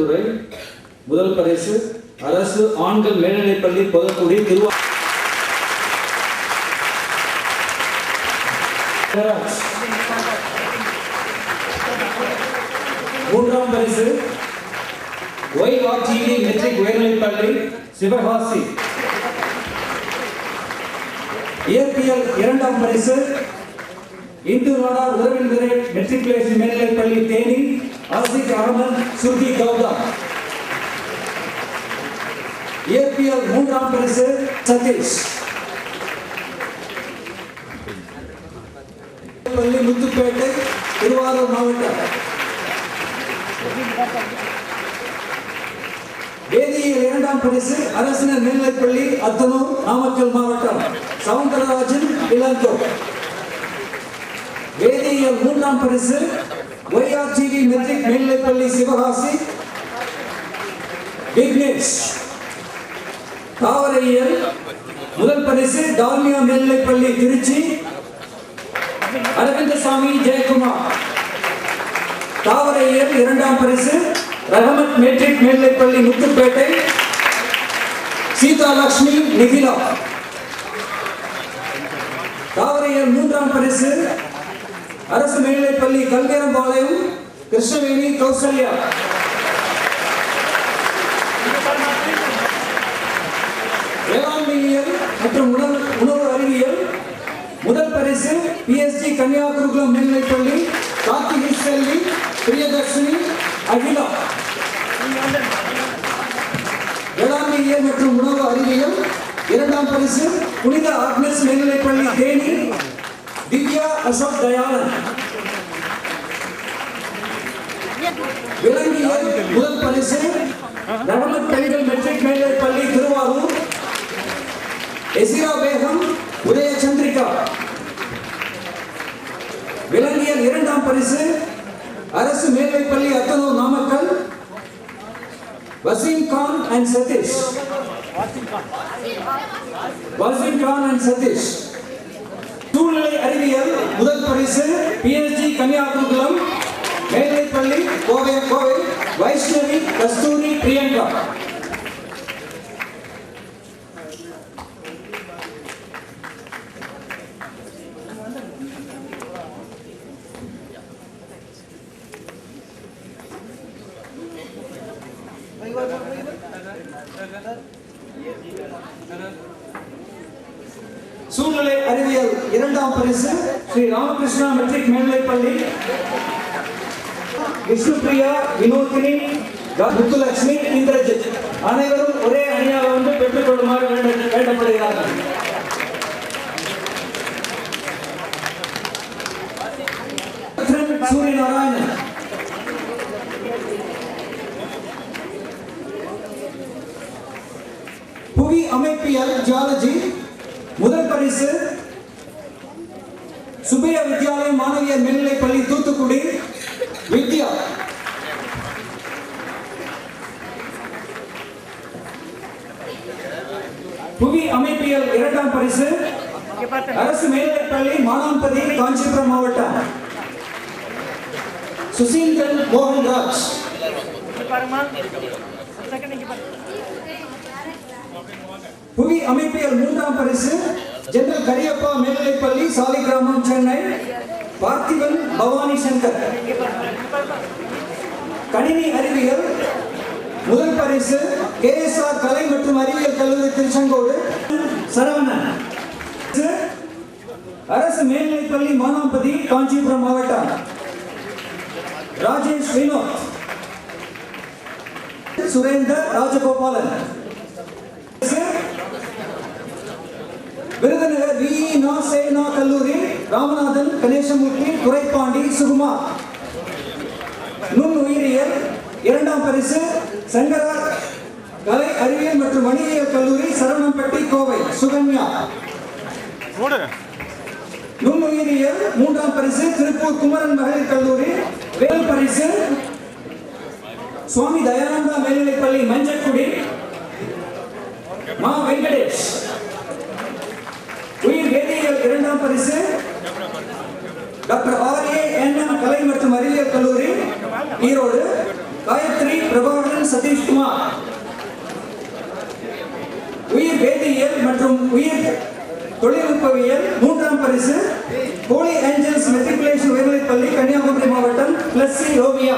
துறை முதல் பரிசு அரசு ஆண்கள் மேல்நிலைப்பள்ளி பொதுக்குடி திருவா மூன்றாம் பரிசு ஒய்ஆர்டிவி மெட்ரிக் உயர்நிலைப்பள்ளி சிவகாசி. இயற்பியல் இரண்டாம் பரிசு இந்து நாடார் உறவினரை மெட்ரிகுலேஷன் மேல்நிலைப்பள்ளி தேனி அசிக் அகமது சுர்கி கௌதா ஏபிஎல் மூன்றாம் பரிசு சதீஷ் பள்ளி முத்துப்பேட்டை திருவாரூர் மாவட்டம் வேதியியல் இரண்டாம் பரிசு அரசினர் மேல்நிலைப்பள்ளி அத்தனூர் நாமக்கல் மாவட்டம் சவுந்தரராஜன் இளங்கோ வேதியியல் மூன்றாம் பரிசு ஒய்ஆர்டிவி மெட்ரிக் மேல்நிலைப்பள்ளி சிவகாசி விக்னேஷ் தாவரையியல் முதல் பரிசு டால்மியா மேல்நிலைப்பள்ளி திருச்சி அரவிந்தசாமி ஜெயக்குமார் தாவரையியல் இரண்டாம் பரிசு ரஹமத் மெட்ரிக் மேல்நிலைப்பள்ளி முத்துப்பேட்டை சீதாலட்சுமி நிகிலா தாவரையர் மூன்றாம் பரிசு அரசு மேல்நிலைப்பள்ளி கல்கேரம்பாளையம் கிருஷ்ணவேணி கௌசல்யா. வேளாண்மையியல் மற்றும் உணவு உணவு அறிவியல். முதல் பரிசு பிஎஸ்டி கன்னியாகுருகுலம் மேல்நிலைப்பள்ளி கார்த்திகை செல்வி பிரியதர்ஷினி அகிலா. வேளாண்மையியல் மற்றும் உணவு அறிவியல். இரண்டாம் பரிசு புனித ஆக்னஸ் மேல்நிலைப்பள்ளி தேனி. அசோக் தயாளன் விலங்கியல் முதல் பரிசு. நடன பெண்கள் மெட்ரிக் மேல்நிலைப்பள்ளி திருவாரூர். எசிரா பேகம் உதய சந்திரிகா விலங்கியல் இரண்டாம் பரிசு. அரசு மேல்நிலைப்பள்ளி அத்தனூர் நாமக்கல். வசீம் கான் அண்ட் சதீஷ். வசீம் கான் அண்ட் சதீஷ். சூழ்நிலை அறிவியல். முதல் பரிசு பிஎஸ்டி கன்னியாகுமரம் மேல்நிலைப்பள்ளி கோவை கோவை வைஷ்ணவி கஸ்தூரி பிரியங்கா. சூழ்நிலை அறிவியல். இரண்டாம் பரிசு ஸ்ரீ ராமகிருஷ்ணா மெட்ரிக் மேல்நிலைப்பள்ளி விஷ்ணுபிரியா வினோதினி முத்துலட்சுமி இந்திரஜித். அனைவரும் ஒரே அணியாக வந்து பெற்றுக் கொள்ளுமாறு வேண்டப்படுகிறார்கள். சூரிய நாராயணன் புவி அமைப்பியல் ஜியாலஜி. முதல் பரிசு சுபையா வித்யாலயம் மாணவியர் மேல்நிலைப் பள்ளி தூத்துக்குடி. வித்யா. புவி அமைப்பியல் இரண்டாம் பரிசு. அரசு மேல்நிலைப் பள்ளி மானாம்பதி காஞ்சிபுரம் மாவட்டம். சுசீந்தன் மோகன்ராஜ். புவி அமைப்பியல் மூன்றாம் பரிசு. ஜெனரல் கரியப்பா மேல்நிலைப்பள்ளி சாலிகிராமம் சென்னை. பார்த்திபன் பவானி சங்கர். கணினி அறிவியல் முதல் பரிசு கேஎஸ்ஆர் கலை மற்றும் அறிவியல் கல்லூரி திருச்செங்கோடு சரவணன். அரசு மேல்நிலைப்பள்ளி மானாம்பதி காஞ்சிபுரம் மாவட்டம். ராஜேஷ் வினோத். சுரேந்தர் ராஜகோபாலன். விருதுநகர் விஇ நா சேனா கல்லூரி ராமநாதன் கணேசமூர்த்தி துரைப்பாண்டி சுகுமார். நுண் உயிரியல் இரண்டாம் பரிசு சங்கரா கலை அறிவியல் மற்றும் வணிகியல் கல்லூரி சரவணம்பட்டி கோவை சுகன்யா. நுண் உயிரியல் மூன்றாம் பரிசு திருப்பூர் குமரன் மகளிர் கல்லூரி வேல் பரிசு சுவாமி தயானந்தா மேல்நிலைப்பள்ளி மஞ்சக்குடி. பரிசு. Doctor R A N M கலை மற்றும் அறிவியல் கல்லூரி ஈரோடு. காயத்ரி பிரபாகரன் சதீஷ்குமார் உயிர் வேதியியல் மற்றும் உயிர் தொழில்நுட்பவியல் மூன்றாம் பரிசு. ஹோலி ஏஞ்சல்ஸ் மெட்ரிகுலேஷன் உயர்நிலைப்பள்ளி கன்னியாகுமரி மாவட்டம் பிளஸ் சி ரோமியா.